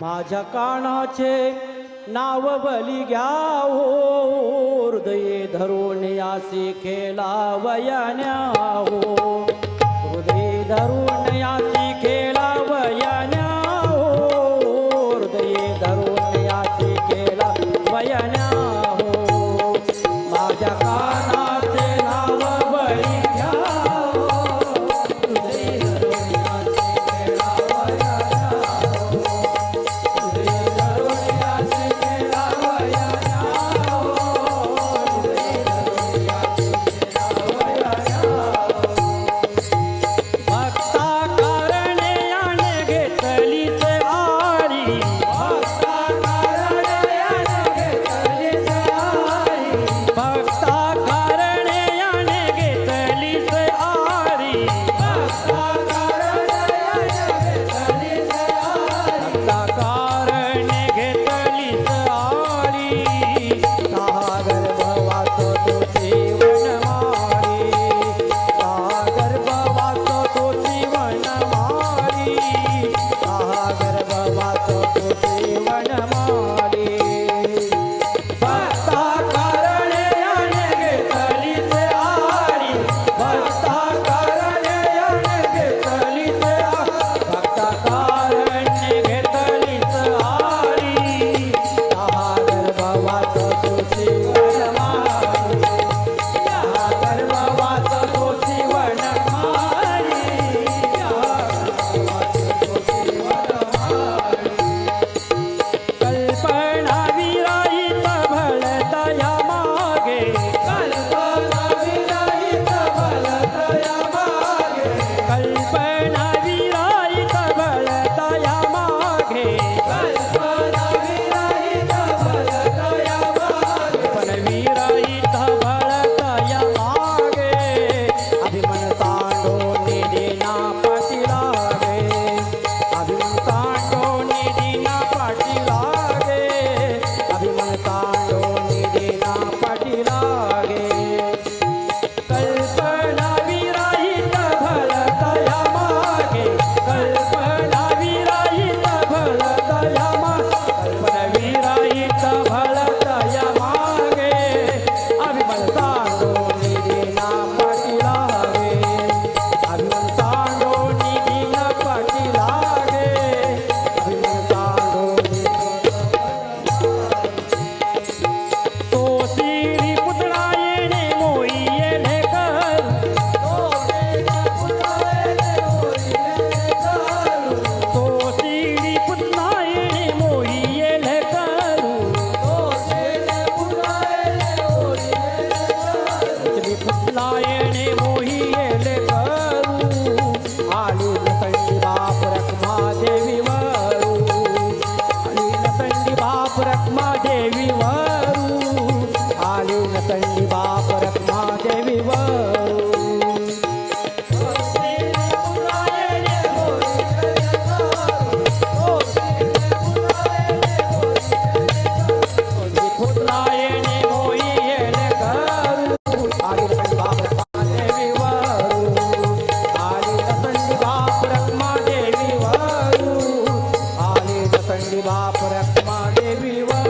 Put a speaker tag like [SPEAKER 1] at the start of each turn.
[SPEAKER 1] माझ्या कानाचे नाव बली घ्या हृदये धरून यासी खेला वयन्या हो हृदय धरून Bye. पुरत देवी वारू. आली न संडी परक्मा देवी वा